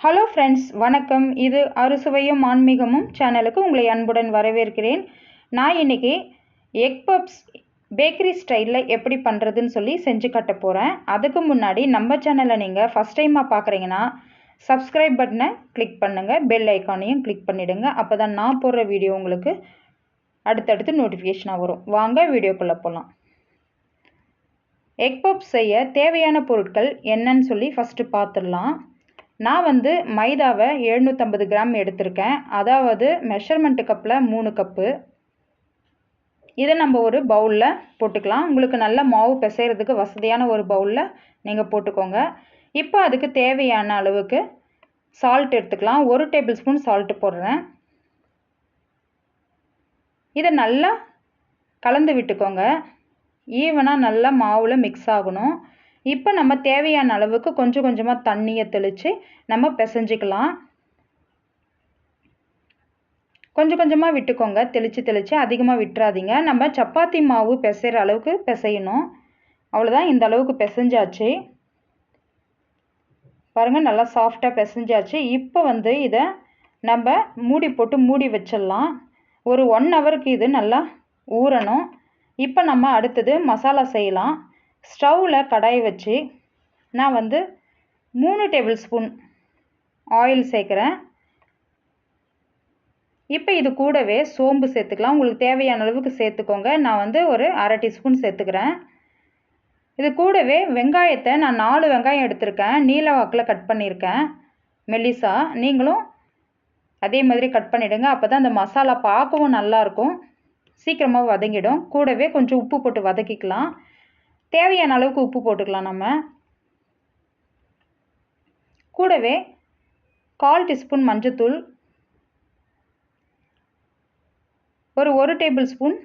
Hello friends வணக்கம். இது அறுசுவையும் ஆன்மீகமும் சேனலுக்கு உங்களை அன்புடன் வரவேற்கிறேன். நான் இன்னைக்கு எக் பப்ஸ் பேக்கரி ஸ்டைலில் எப்படி பண்ணுறதுன்னு சொல்லி செஞ்சு கட்ட போகிறேன் அதுக்கு முன்னாடி நம்ம சேனலை நீங்கள் ஃபஸ்ட் டைமாக பார்க்குறீங்கன்னா சப்ஸ்கிரைப் பட்டனை கிளிக் பண்ணுங்கள் பெல் ஐக்கானையும் கிளிக் பண்ணிவிடுங்க அப்போ தான் நான் போடுற வீடியோ உங்களுக்கு அடுத்தடுத்து நோட்டிஃபிகேஷனாக வரும். வாங்க வீடியோக்குள்ளே போகலாம் எக் பப் செய்ய தேவையான பொருட்கள் என்னன்னு சொல்லி ஃபஸ்ட்டு பார்த்துடலாம். நான் வந்து மைதாவை எழுநூற்றம்பது கிராம் எடுத்திருக்கேன். அதாவது மெஷர்மெண்ட்டு கப்பில் மூணு கப்பு இதை நம்ம ஒரு பவுலில் போட்டுக்கலாம். உங்களுக்கு நல்ல மாவு பிசைகிறதுக்கு வசதியான ஒரு பவுலில் நீங்கள் போட்டுக்கோங்க. இப்போ அதுக்கு தேவையான அளவுக்கு சால்ட் எடுத்துக்கலாம். ஒரு டேபிள் ஸ்பூன் சால்ட்டு போடுறேன். இதை நல்லா கலந்து விட்டுக்கோங்க. ஈவனாக நல்லா மாவில் மிக்ஸ் ஆகணும். இப்போ நம்ம தேவையான அளவுக்கு கொஞ்சம் கொஞ்சமாக தண்ணியை தெளித்து நம்ம பிசைஞ்சிக்கலாம். கொஞ்சம் கொஞ்சமாக விட்டுக்கோங்க. தெளித்து தெளித்து அதிகமாக விட்டுறாதீங்க. நம்ம சப்பாத்தி மாவு பிசைகிற அளவுக்கு பிசையணும். அவ்வளோதான் இந்த அளவுக்கு பிசைஞ்சாச்சு. பாருங்கள் நல்லா சாஃப்டாக பிசைஞ்சாச்சு. இப்போ வந்து இதை நம்ம மூடி போட்டு மூடி வச்சிடலாம். ஒரு ஒன் ஹவருக்கு இது நல்லா ஊறணும். இப்போ நம்ம அடுத்தது மசாலா செய்யலாம். ஸ்டவ்வில் கடாய் வச்சு நான் வந்து மூணு டேபிள் ஸ்பூன் ஆயில் சேர்க்குறேன். இப்போ இது கூடவே சோம்பு சேர்த்துக்கலாம். உங்களுக்கு தேவையான அளவுக்கு சேர்த்துக்கோங்க. நான் வந்து ஒரு அரை டீஸ்பூன் சேர்த்துக்கிறேன். இது கூடவே வெங்காயத்தை நான் நாலு வெங்காயம் எடுத்திருக்கேன். நீல வாக்கில் கட் பண்ணியிருக்கேன். மெல்லிசா நீங்களும் அதே மாதிரி கட் பண்ணிவிடுங்க அப்போ தான் அந்த மசாலா பார்க்கவும் நல்லாயிருக்கும் சீக்கிரமாக வதங்கிடும். கூடவே கொஞ்சம் உப்பு போட்டு வதக்கிக்கலாம். தேவையான அளவுக்கு உப்பு போட்டுக்கலாம் நம்ம. கூடவே கால் டீஸ்பூன் மஞ்சத்தூள் ஒரு ஒரு டேபிள் ஸ்பூன்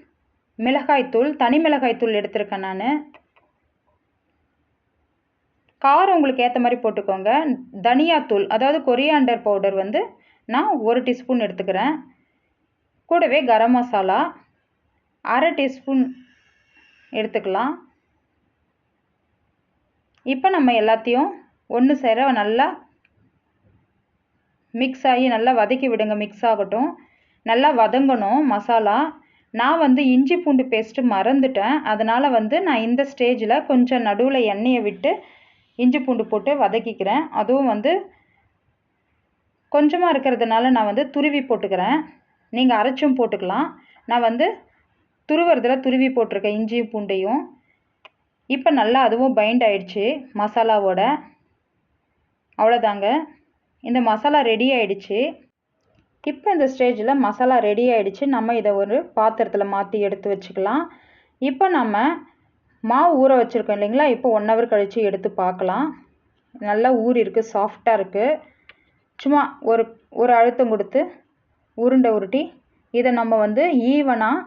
மிளகாய்த்தூள் தனி மிளகாய்த்தூள் எடுத்திருக்கேன் நான். காரம் உங்களுக்கு ஏற்ற மாதிரி போட்டுக்கோங்க. தனியாத்தூள் அதாவது கொரியாண்டர் பவுடர் வந்து நான் ஒரு டீஸ்பூன் எடுத்துக்கிறேன். கூடவே கரம் மசாலா அரை டீஸ்பூன் எடுத்துக்கலாம். இப்போ நம்ம எல்லாத்தையும் ஒன்று சேர நல்லா மிக்ஸ் ஆகி நல்லா வதக்கி விடுங்க. மிக்ஸ் ஆகட்டும். நல்லா வதங்கணும் மசாலா. நான் வந்து இஞ்சி பூண்டு பேஸ்ட்டு மறந்துட்டேன். அதனால் வந்து நான் இந்த ஸ்டேஜில் கொஞ்சம் நடுவில் எண்ணெயை விட்டு இஞ்சி பூண்டு போட்டு வதக்கிக்கிறேன். அதுவும் வந்து கொஞ்சமாக இருக்கிறதுனால நான் வந்து துருவி போட்டுக்கிறேன். நீங்கள் அரைச்சும் போட்டுக்கலாம். நான் வந்து துருவுறதில் துருவி போட்டிருக்கேன் இஞ்சியும் பூண்டையும். இப்போ நல்லா அதுவும் பைண்ட் ஆயிடுச்சு மசாலாவோட. அவ்வளோதாங்க இந்த மசாலா ரெடி ஆயிடுச்சு. இப்போ இந்த ஸ்டேஜில் மசாலா ரெடி ஆயிடுச்சு. நம்ம இதை ஒரு பாத்திரத்தில் மாற்றி எடுத்து வச்சுக்கலாம். இப்போ நம்ம மாவு ஊற வச்சுருக்கோம் இல்லைங்களா? இப்போ ஒன் ஹவர் கழித்து எடுத்து பார்க்கலாம். நல்லா ஊறி இருக்குது சாஃப்டாக இருக்குது சும்மா ஒரு ஒரு அழுத்தம் கொடுத்து உருண்டை உருட்டி இதை நம்ம வந்து ஈவனாக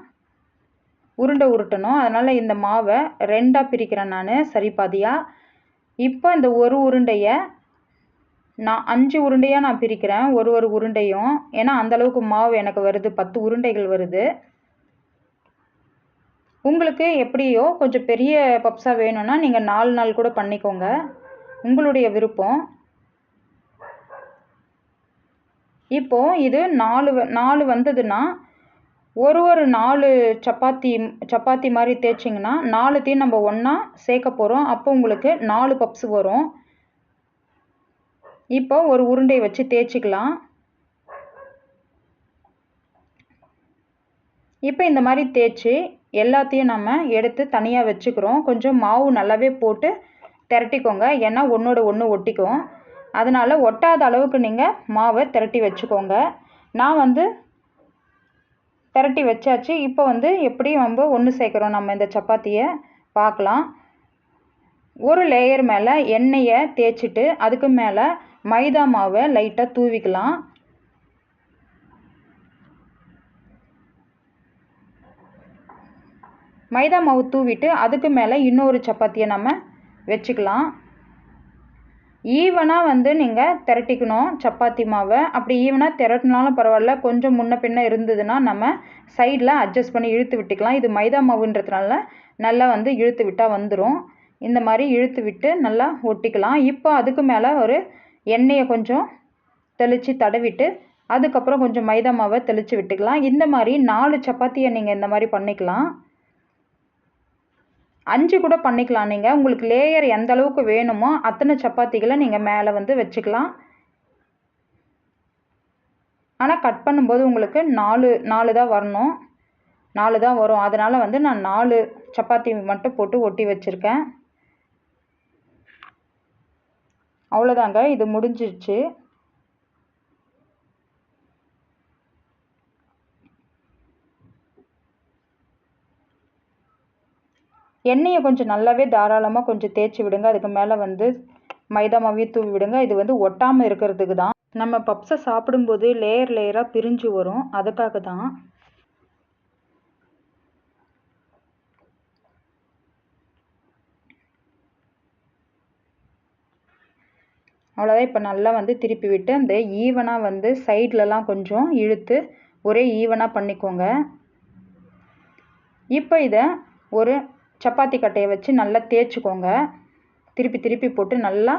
உருண்டை உருட்டணும். அதனால் இந்த மாவை ரெண்டாக பிரிக்கிறேன் நான். சரி பாதியாக இப்போ இந்த ஒரு உருண்டையை நான் அஞ்சு உருண்டையாக நான் பிரிக்கிறேன். ஒரு ஒரு உருண்டையும். ஏன்னா அந்தளவுக்கு மாவு எனக்கு வருது. பத்து உருண்டைகள் வருது. உங்களுக்கு எப்படியோ கொஞ்சம் பெரிய பப்ஸாக வேணும்னா நீங்கள் நாலு நாள் கூட பண்ணிக்கோங்க. உங்களுடைய விருப்பம். இப்போது இது நாலு நாலு வந்ததுன்னா ஒரு ஒரு நாலு சப்பாத்தி சப்பாத்தி மாதிரி தேய்ச்சிங்கன்னா நாலுத்தையும் நம்ம ஒன்றா சேர்க்க போகிறோம் அப்போ உங்களுக்கு நாலு பப்ஸ் வரும். இப்போ ஒரு உருண்டை வச்சு தேய்ச்சிக்கலாம். இப்போ இந்த மாதிரி தேய்ச்சி எல்லாத்தையும் நம்ம எடுத்து தனியாக வச்சுக்கிறோம். கொஞ்சம் மாவு நல்லாவே போட்டு திரட்டிக்கோங்க. ஏன்னா ஒன்றோட ஒன்று ஒட்டிக்கும். அதனால் ஒட்டாத அளவுக்கு நீங்கள் மாவை திரட்டி வச்சுக்கோங்க. நான் வந்து திரட்டி வச்சாச்சு. இப்போ வந்து எப்படி நம்ம ஒன்று சேர்க்குறோம்? நம்ம இந்த சப்பாத்தியை பார்க்கலாம். ஒரு லேயர் மேலே எண்ணெயை தேய்ச்சிட்டு அதுக்கு மேலே மைதா மாவை லைட்டாக தூவிக்கலாம். மைதா மாவு தூவிட்டு அதுக்கு மேலே இன்னொரு சப்பாத்தியை நம்ம வச்சுக்கலாம். ஈவனாக வந்து நீங்கள் திரட்டிக்கணும் சப்பாத்தி மாவை. அப்படி ஈவனாக திரட்டினாலும் பரவாயில்ல. கொஞ்சம் முன்ன பின்ன இருந்ததுன்னா நம்ம சைடில் அட்ஜஸ்ட் பண்ணி இழுத்து விட்டுக்கலாம். இது மைதா மாவுன்றதுனால நல்லா வந்து இழுத்து விட்டால் வந்துடும் இந்த மாதிரி இழுத்து விட்டு நல்லா ஒட்டிக்கலாம். இப்போ அதுக்கு மேலே ஒரு எண்ணெயை கொஞ்சம் தெளித்து தடவிட்டு அதுக்கப்புறம் கொஞ்சம் மைதா மாவை தெளித்து விட்டுக்கலாம். இந்த மாதிரி நாலு சப்பாத்தியை நீங்கள் இந்த மாதிரி பண்ணிக்கலாம். அஞ்சு கூட பண்ணிக்கலாம். நீங்கள் உங்களுக்கு லேயர் எந்த அளவுக்கு வேணுமோ அத்தனை சப்பாத்திகளை நீங்கள் மேலே வந்து வச்சுக்கலாம். ஆனால் கட் பண்ணும்போது உங்களுக்கு நாலு நாலு தான் வரணும். நாலு தான் வரும். அதனால் வந்து நான் நாலு சப்பாத்தி மட்டும் போட்டு ஒட்டி வச்சுருக்கேன். அவ்வளோதாங்க இது முடிஞ்சிருச்சு. எண்ணெயை கொஞ்சம் நல்லாவே தாராளமாக கொஞ்சம் தேய்ச்சி விடுங்க. அதுக்கு மேலே வந்து மைதா மாவையும் தூவி விடுங்க. இது வந்து ஒட்டாமல் இருக்கிறதுக்கு தான். நம்ம பப்ஸை சாப்பிடும்போது லேயர் லேயராக பிரிஞ்சு வரும். அதுக்காக தான் அவ்வளோதான் இப்போ நல்லா வந்து திருப்பி விட்டு அந்த ஈவனாக வந்து சைட்லலாம் கொஞ்சம் இழுத்து ஒரே ஈவனாக பண்ணிக்கோங்க. இப்போ இதை ஒரு சப்பாத்தி கட்டையை வச்சு நல்லா தேய்ச்சிக்கோங்க. திருப்பி திருப்பி போட்டு நல்லா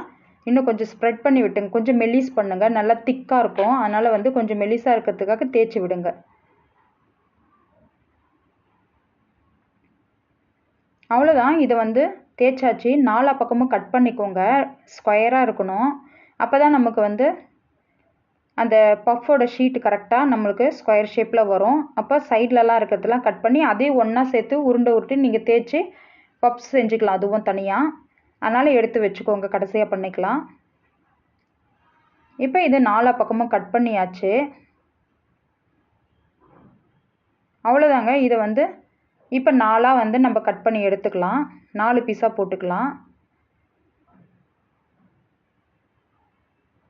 இன்னும் கொஞ்சம் ஸ்ப்ரெட் பண்ணி விட்டுங்க. கொஞ்சம் மெலிஸ் பண்ணுங்கள் நல்லா திக்காக இருக்கும். அதனால் வந்து கொஞ்சம் மெலிஸாக இருக்கிறதுக்காக தேய்ச்சி விடுங்க. அவ்வளோதான் இதை வந்து தேய்ச்சாச்சு. நாலா பக்கமும் கட் பண்ணிக்கோங்க. ஸ்கொயராக இருக்கணும். அப்போ தான் நமக்கு வந்து அந்த பஃப்போட ஷீட்டு கரெக்டாக நம்மளுக்கு ஸ்கொயர் ஷேப்பில் வரும். அப்போ சைட்லலாம் இருக்கிறதெல்லாம் கட் பண்ணி அதையும் ஒன்றா சேர்த்து உருண்டை உருட்டி நீங்கள் தேய்ச்சி பப்ஸ் செஞ்சுக்கலாம். அதுவும் தனியாக அதனால் எடுத்து வச்சுக்கோங்க. கடைசியாக பண்ணிக்கலாம். இப்போ இது நாலா பக்கமும் கட் பண்ணியாச்சு. அவ்வளோதாங்க இதை வந்து இப்போ நாலாக வந்து நம்ம கட் பண்ணி எடுத்துக்கலாம். நாலு பீஸாக போட்டுக்கலாம்.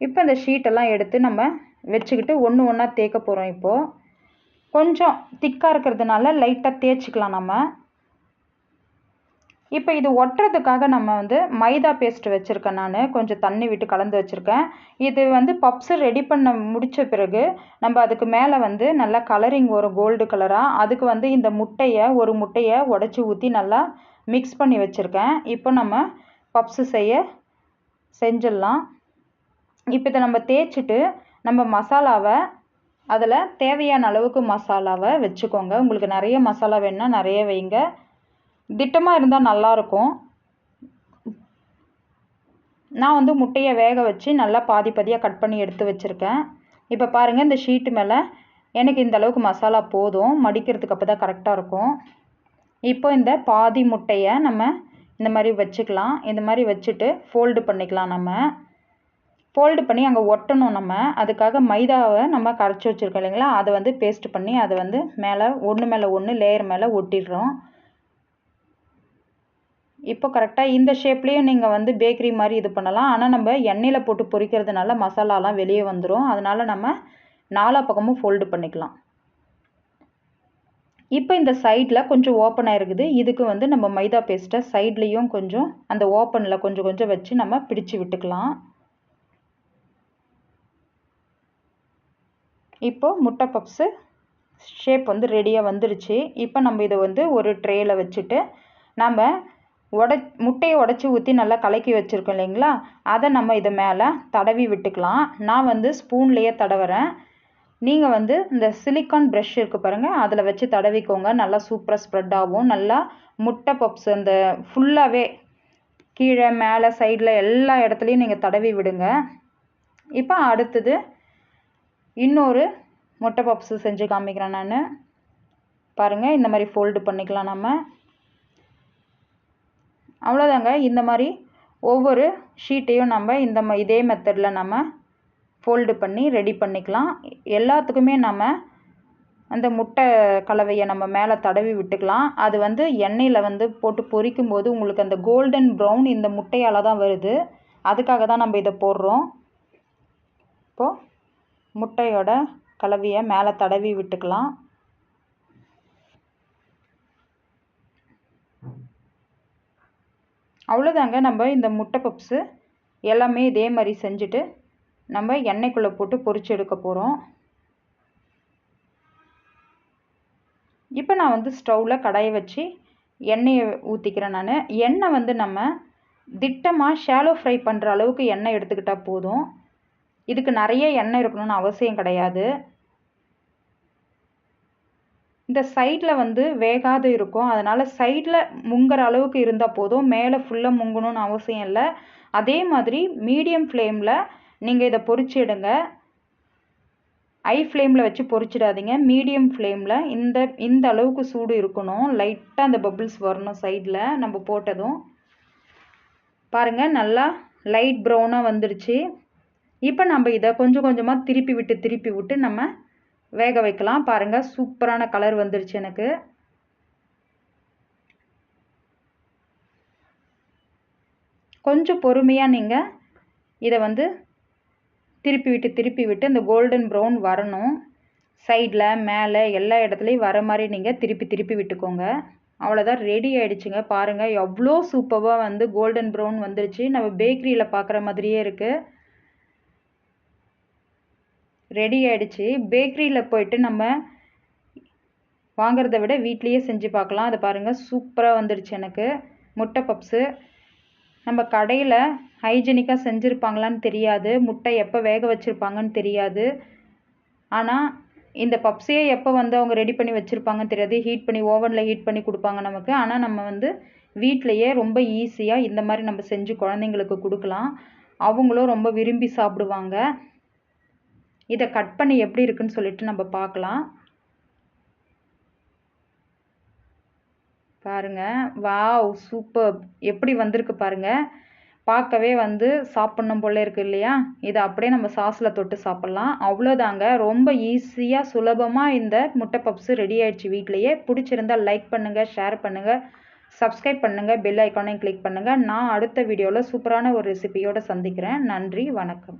இப்போ இந்த ஷீட்டெல்லாம் எடுத்து நம்ம வச்சுக்கிட்டு ஒன்று ஒன்றா தேய்க்க போகிறோம் இப்போது கொஞ்சம் திக்காக இருக்கிறதுனால லைட்டாக தேய்ச்சிக்கலாம் நம்ம. இப்போ இது ஒட்டுறதுக்காக நம்ம வந்து மைதா பேஸ்ட் வச்சுருக்கேன் நான். கொஞ்சம் தண்ணி விட்டு கலந்து வச்சுருக்கேன். இது வந்து பப்ஸு ரெடி பண்ண முடித்த பிறகு நம்ம அதுக்கு மேலே வந்து நல்லா கலரிங் வரும் கோல்டு கலராக அதுக்கு வந்து இந்த முட்டையை ஒரு முட்டையை உடச்சி ஊற்றி நல்லா மிக்ஸ் பண்ணி வச்சுருக்கேன். இப்போ நம்ம பப்ஸு செய்ய செஞ்சிடலாம். இப்போ இதை நம்ம தேய்ச்சிட்டு நம்ம மசாலாவை அதில் தேவையான அளவுக்கு மசாலாவை வச்சுக்கோங்க. உங்களுக்கு நிறைய மசாலா வேணும்னா நிறைய வைங்க. திட்டமாக இருந்தால் நல்லாயிருக்கும் நான் வந்து முட்டையை வேக வச்சு நல்லா பாதி பாதியாக கட் பண்ணி எடுத்து வச்சுருக்கேன். இப்போ பாருங்கள் இந்த ஷீட்டு மேலே எனக்கு இந்த அளவுக்கு மசாலா போதும். மடிக்கிறதுக்கு அப்போ தான் கரெக்டாக இருக்கும். இப்போ இந்த பாதி முட்டையை நம்ம இந்த மாதிரி வச்சுக்கலாம். இந்த மாதிரி வச்சுட்டு ஃபோல்டு பண்ணிக்கலாம் நம்ம. ஃபோல்டு பண்ணி அங்கே ஒட்டணும் நம்ம. அதுக்காக மைதாவை நம்ம கரைச்சி வச்சுருக்கோம் இல்லைங்களா? அதை வந்து பேஸ்ட் பண்ணி அதை வந்து மேலே ஒன்று மேலே ஒன்று லேயர் மேலே ஒட்டிடுறோம். இப்போ கரெக்டாக இந்த ஷேப்லேயும் நீங்கள் வந்து பேக்கரி மாதிரி இது பண்ணலாம். ஆனால் நம்ம எண்ணெயில் போட்டு பொரிக்கிறதுனால மசாலாலாம் வெளியே வந்துடும் அதனால் நம்ம நாலா பக்கமும் ஃபோல்டு பண்ணிக்கலாம். இப்போ இந்த சைடில் கொஞ்சம் ஓப்பனாக இருக்குது இதுக்கு வந்து நம்ம மைதா பேஸ்ட்டை சைட்லேயும் கொஞ்சம் அந்த ஓப்பனில் கொஞ்சம் கொஞ்சம் வச்சு நம்ம பிடிச்சு விட்டுக்கலாம். இப்போது முட்டை பப்ஸு ஷேப் வந்து ரெடியாக வந்துருச்சு. இப்போ நம்ம இதை வந்து ஒரு ட்ரேயில் வச்சுட்டு நம்ம உட முட்டையை உடச்சி ஊற்றி நல்லா கலக்கி வச்சுருக்கோம் இல்லைங்களா? அதை நம்ம இதை மேலே தடவி விட்டுக்கலாம். நான் வந்து ஸ்பூன்லேயே தடவுறேன். நீங்கள் வந்து இந்த சிலிக்கான் ப்ரஷ் இருக்குது பாருங்கள் அதில் வச்சு தடவிக்கோங்க. நல்லா சூப்பராக ஸ்ப்ரெட் ஆகும். நல்லா முட்டை பப்ஸ் அந்த ஃபுல்லாகவே கீழே மேலே சைடில் எல்லா இடத்துலையும் நீங்கள் தடவி விடுங்க. இப்போ அடுத்தது இன்னொரு முட்டை பப்ஸு செஞ்சு காமிக்கிறேன் நான். பாருங்கள் இந்த மாதிரி ஃபோல்டு பண்ணிக்கலாம் நம்ம. அவ்வளோதாங்க. இந்த மாதிரி ஒவ்வொரு ஷீட்டையும் நம்ம இந்த ம இதே மெத்தடில் நம்ம ஃபோல்டு பண்ணி ரெடி பண்ணிக்கலாம். எல்லாத்துக்குமே நம்ம அந்த முட்டை கலவையை நம்ம மேலே தடவி விட்டுக்கலாம். அது வந்து எண்ணெயில் வந்து போட்டு பொரிக்கும் போது உங்களுக்கு அந்த கோல்டன் ப்ரௌன் இந்த முட்டையால் தான் வருது. அதுக்காக தான் நம்ம இதை போடுறோம். இப்போது முட்டையோட கலவையை மேலே தடவி விட்டுக்கலாம். அவ்வளோதாங்க நம்ம இந்த முட்டை பப்ஸு எல்லாமே இதே மாதிரி செஞ்சுட்டு நம்ம எண்ணெய்க்குள்ளே போட்டு பொரிச்சு எடுக்க போகிறோம் இப்போ நான் வந்து ஸ்டவ்வில் கடாயை வச்சு எண்ணெயை ஊற்றிக்கிறேன் நான். எண்ணெய் வந்து நம்ம திட்டமாக ஷாலோ ஃப்ரை பண்ணுற அளவுக்கு எண்ணெய் எடுத்துக்கிட்டால் போதும். இதுக்கு நிறைய எண்ணெய் இருக்கணும்னு அவசியம் கிடையாது. இந்த சைடில் வந்து வேகாத இருக்கும். அதனால் சைடில் முங்குற அளவுக்கு இருந்தால் போதும். மேலே ஃபுல்லாக முங்கணும்னு அவசியம் இல்லை. அதே மாதிரி மீடியம் ஃப்ளேமில் நீங்கள் இதை பொறிச்சிடுங்க ஐ ஃப்ளேமில் வச்சு பொறிச்சிடாதீங்க. மீடியம் ஃப்ளேமில் இந்த இந்த அளவுக்கு சூடு இருக்கணும். லைட்டாக அந்த பபிள்ஸ் வரணும் சைடில் நம்ம போட்டதும். பாருங்கள் நல்லா லைட் ப்ரௌனாக வந்துடுச்சு இப்போ நம்ம இதை கொஞ்சம் கொஞ்சமாக திருப்பி விட்டு திருப்பி விட்டு நம்ம வேக வைக்கலாம். பாருங்கள் சூப்பரான கலர் வந்துருச்சு எனக்கு. கொஞ்சம் பொறுமையாக நீங்கள் இதை வந்து திருப்பி விட்டு திருப்பி விட்டு இந்த கோல்டன் ப்ரௌன் வரணும். சைடில் மேலே எல்லா இடத்துலையும் வர மாதிரி நீங்கள் திருப்பி திருப்பி விட்டுக்கோங்க. அவ்வளோதான் ரெடி ஆகிடுச்சுங்க பாருங்கள் எவ்வளோ சூப்பராக வந்து கோல்டன் ப்ரௌன் வந்துருச்சு. நம்ம பேக்கரியில் பார்க்குற மாதிரியே இருக்குது ரெடி ஆகிடுச்சு பேக்கரியில் போயிட்டு நம்ம வாங்குறத விட வீட்லேயே செஞ்சு பார்க்கலாம். அதை பாருங்கள் சூப்பராக வந்துடுச்சு எனக்கு. முட்டை பப்ஸு. நம்ம கடையில் ஹைஜீனிக்காக செஞ்சுருப்பாங்களான்னு தெரியாது. முட்டை எப்போ வேக வச்சுருப்பாங்கன்னு தெரியாது. ஆனால் இந்த பப்ஸையே எப்போ வந்து அவங்க ரெடி பண்ணி வச்சுருப்பாங்கன்னு தெரியாது. ஹீட் பண்ணி ஓவனில் ஹீட் பண்ணி கொடுப்பாங்க நமக்கு. ஆனால் நம்ம வந்து வீட்டிலையே ரொம்ப ஈஸியாக இந்த மாதிரி நம்ம செஞ்சு குழந்தைங்களுக்கு கொடுக்கலாம். அவங்களும் ரொம்ப விரும்பி சாப்பிடுவாங்க. இதை கட் பண்ணி எப்படி இருக்குன்னு சொல்லிட்டு நம்ம பார்க்கலாம். பாருங்க. Wow super. எப்படி வந்திருக்கு பாருங்க. பார்க்கவே வந்து சாப்பிட்ணும் போல இருக்கு இல்லையா? இதை அப்படியே நம்ம சாஸில் தொட்டு சாப்பிட்லாம். அவ்வளோதாங்க. ரொம்ப ஈஸியாக சுலபமாக இந்த முட்டை பப்ஸு ரெடி ஆயிடுச்சு வீட்லேயே பிடிச்சிருந்தா லைக் பண்ணுங்கள் ஷேர் பண்ணுங்கள் சப்ஸ்கிரைப் பண்ணுங்கள் பெல் ஐக்கானையும் கிளிக் பண்ணுங்கள் நான் அடுத்த வீடியோவில் சூப்பரான ஒரு ரெசிபியோடு சந்திக்கிறேன். நன்றி வணக்கம்.